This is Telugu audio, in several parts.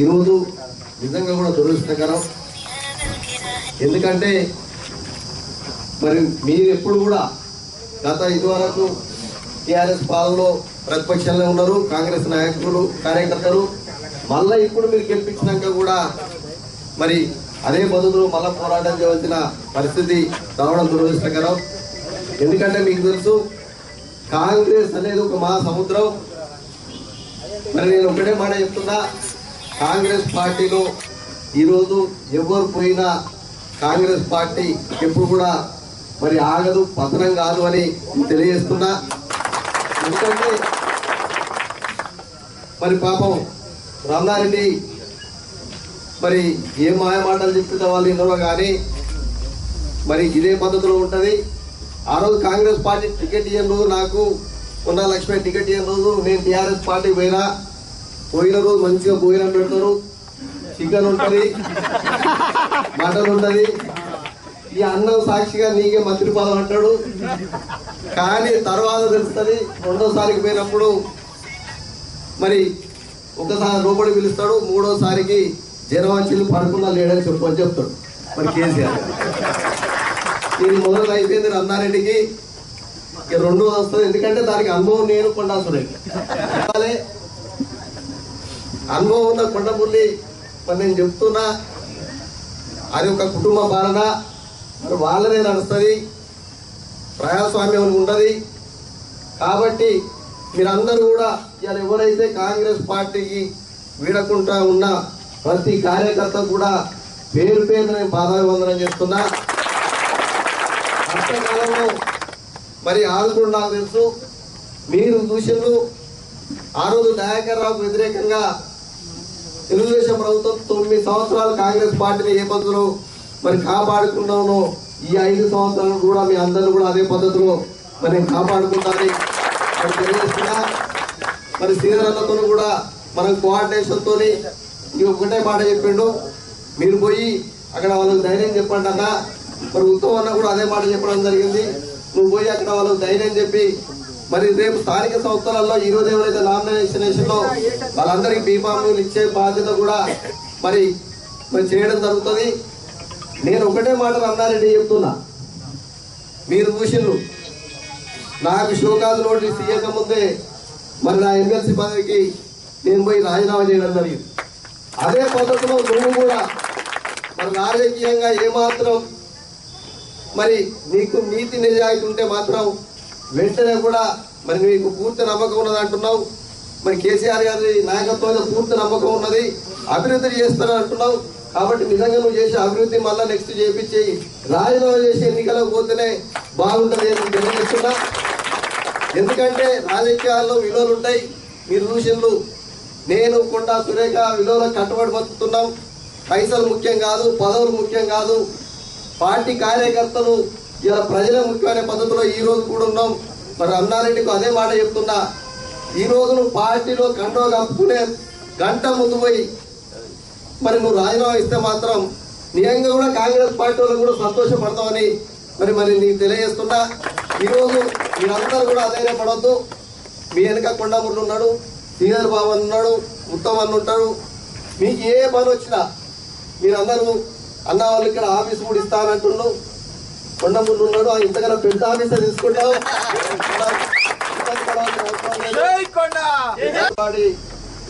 ఈరోజు నిజంగా కూడా దురదృష్టకరం. ఎందుకంటే మరి మీరు ఎప్పుడు కూడా గత ఇదివరకు టీఆర్ఎస్ పాలనలో ప్రతిపక్షంలో ఉన్నారు కాంగ్రెస్ నాయకులు కార్యకర్తలు. మళ్ళీ ఇప్పుడు మీరు గెలిపించినాక కూడా మరి అదే పద్ధతిలో మళ్ళా పోరాటం చేయవలసిన పరిస్థితి రావడం దురదృష్టకరం. ఎందుకంటే మీకు తెలుసు కాంగ్రెస్ అనేది ఒక మహా సముద్రం మరి నేను ఒకటే మాట చెప్తున్నా కాంగ్రెస్ పార్టీలో ఈరోజు ఎవరు పోయినా కాంగ్రెస్ పార్టీ ఎప్పుడు కూడా మరి ఆగదు పతనం కాదు అని తెలియజేస్తున్నా. ఎందుకంటే మరి పాపం రామారెడ్డి మరి ఏ మాయమాటలు చెప్తే వాళ్ళు వినరో కానీ మరి ఇదే పద్ధతిలో ఉంటుంది. ఆ రోజు కాంగ్రెస్ పార్టీ టికెట్ ఇయ్యని రోజు నాకు ఉన్న లక్ష్మి టికెట్ ఇయ్యని రోజు నేను టీఆర్ఎస్ పార్టీ పోయినా. పోయిన రోజు మంచిగా భోజనం పెడతారు. చికెన్ ఉంటుంది. మటన్ ఉంటుంది. ఈ అన్నం సాక్షిగా నీకే మంత్రి పదం అంటాడు. కానీ తర్వాత తెలుస్తుంది రెండోసారికి పోయినప్పుడు మరి ఒకసారి రూపడి పిలుస్తాడు మూడోసారికి జనవంచులు పడుకున్నా లేడని చెప్పని చెప్తాడు. మరి కేసీఆర్ ఇది మొదలు అయిపోయింది అన్నారెడ్డికి ఇక రెండోది వస్తుంది ఎందుకంటే దానికి అనుభవం నేను కొండా సురేష్ అనుభవం ఉన్న కొండపుల్లి మరి నేను చెప్తున్నా అది ఒక కుటుంబ పాలన. మరి వాళ్ళనే నడుస్తుంది. ప్రజాస్వామ్యం ఉండదు. కాబట్టి మీరందరూ కూడా ఇవాళ ఎవరైతే కాంగ్రెస్ పార్టీకి వీడకుండా ఉన్న ప్రతి కార్యకర్త కూడా పేరు పేరు నేను పాదాభివందనం చేస్తున్నా. కష్టకాలంలో మరి ఆదుకుడు నాకు తెలుసు. మీరు చూసిండ్రు. ఆ రోజు దయాకర్ రావుకు వ్యతిరేకంగా తెలుగుదేశం ప్రభుత్వం తొమ్మిది సంవత్సరాలు కాంగ్రెస్ పార్టీని ఏ పద్ధతిలో మరి కాపాడుకున్నానో ఈ ఐదు సంవత్సరాలు కూడా మీ అందరూ కూడా అదే పద్ధతిలో మరి నేను కాపాడుకుంటానని మరి తెలియజేస్తున్నా. మరి శ్రీధరన్నతో కూడా మనం కోఆర్డినేషన్తో ఇవి ఒకటే మాట చెప్పిండు. మీరు పోయి అక్కడ వాళ్ళకి ధైర్యం చెప్పండి అన్న. మరి ఉత్తమ్ అన్న కూడా అదే మాట చెప్పడం జరిగింది. నువ్వు పోయి అక్కడ వాళ్ళకి ధైర్యం చెప్పి మరి రేపు స్థానిక సంస్థలలో ఈ ఎవరైతే నామినేషన్లో వాళ్ళందరికీ బీఫామ్లు ఇచ్చే బాధ్యత కూడా మరి మరి చేయడం జరుగుతుంది. నేను ఒకటే మాట రమణారెడ్డి చెప్తున్నా. మీరు చూసిండ్రు. నాకు షోకాజ్ నోటీస్ ఇవ్వక ముందే మరి నా ఎమ్మెల్సీ పదవికి నేను పోయి రాజీనామా చేయడం జరిగింది. అదే పద్ధతిలో నువ్వు కూడా మరి రాజకీయంగా ఏమాత్రం మరి నీకు నీతి నిజాయితీ ఉంటే మాత్రం వెంటనే కూడా మరి నీకు పూర్తి నమ్మకం ఉన్నది అంటున్నావు. మరి కేసీఆర్ గారి నాయకత్వంలో పూర్తి నమ్మకం ఉన్నది. అభివృద్ధి చేస్తారని అంటున్నావు. కాబట్టి నిజంగా నువ్వు చేసే అభివృద్ధి మళ్ళీ నెక్స్ట్ చేపించి రాజీనామా చేసి ఎన్నికలకు పోతేనే బాగుంటుంది అని తెలియజేస్తున్నా. ఎందుకంటే రాజకీయాల్లో విలువలు ఉంటాయి. మీరు రూషన్లు నేను కొండా సురేఖ విలువలకు కట్టుబడి బతుకుతున్నాం పైసలు ముఖ్యం కాదు పదవులు ముఖ్యం కాదు. పార్టీ కార్యకర్తలు ఇలా ప్రజలే ముఖ్యమైన పద్ధతిలో ఈ రోజు కూడా ఉన్నాం. మరి అన్నారెడ్డికి అదే మాట చెప్తున్నా. ఈ రోజు నువ్వు పార్టీలో కండో కప్పుకునే గంట ముందు పోయి మరి నువ్వు రాజీనామా ఇస్తే మాత్రం నిజంగా కూడా కాంగ్రెస్ పార్టీ వాళ్ళు కూడా సంతోషపడతామని మరి మరి నీకు తెలియజేస్తున్నా. ఈరోజు మీరందరూ కూడా అధైర్యపడవద్దు మీ వెనక కొండముళ్ళు ఉన్నాడు. శ్రీధర్ బాబు అని ఉన్నాడు ఉత్తమ్ అన్న ఉంటాడు మీకు ఏ పని వచ్చినా మీరందరూ అన్న వాళ్ళు ఇక్కడ ఆఫీస్ కూడా ఇస్తానంటున్నావు కొండముళ్ళు ఉన్నాడు. ఆ ఇంతకన్నా పెద్ద ఆఫీసర్ తీసుకుంటావు.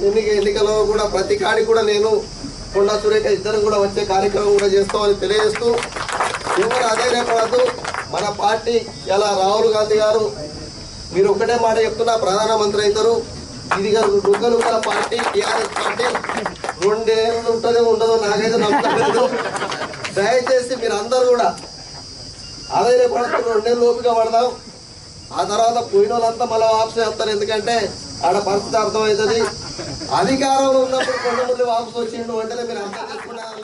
ఎన్నిక ఎన్నికలో కూడా ప్రతి కాడి కూడా నేను కొండా సురేఖ ఇద్దరు కూడా వచ్చే కార్యక్రమం కూడా చేస్తామని తెలియజేస్తూ ఎవరు అధైర్యపడద్దు. మన పార్టీ ఎలా రాహుల్ గాంధీ గారు మీరు ఒకటే మాట చెప్తున్నా ప్రధానమంత్రి అవుతారు. ఇది రుగలు గల పార్టీ టీఆర్ఎస్ పార్టీ. రెండేళ్ళు ఉంటుందో ఉండదో నాకైతే నమ్మకలేదు దయచేసి మీరు అందరు కూడా అదే పడుతున్న రెండేళ్ళు లోపుగా పడదాం. ఆ తర్వాత పోయిన వాళ్ళంతా మళ్ళీ వాపసు చేస్తారు. ఎందుకంటే ఆడ పరిస్థితి అర్థమవుతుంది. అధికారంలో ఉన్నప్పుడు కొంతమంది వాపసు వచ్చిండు వెంటనే మీరు అర్థం చేసుకున్నారు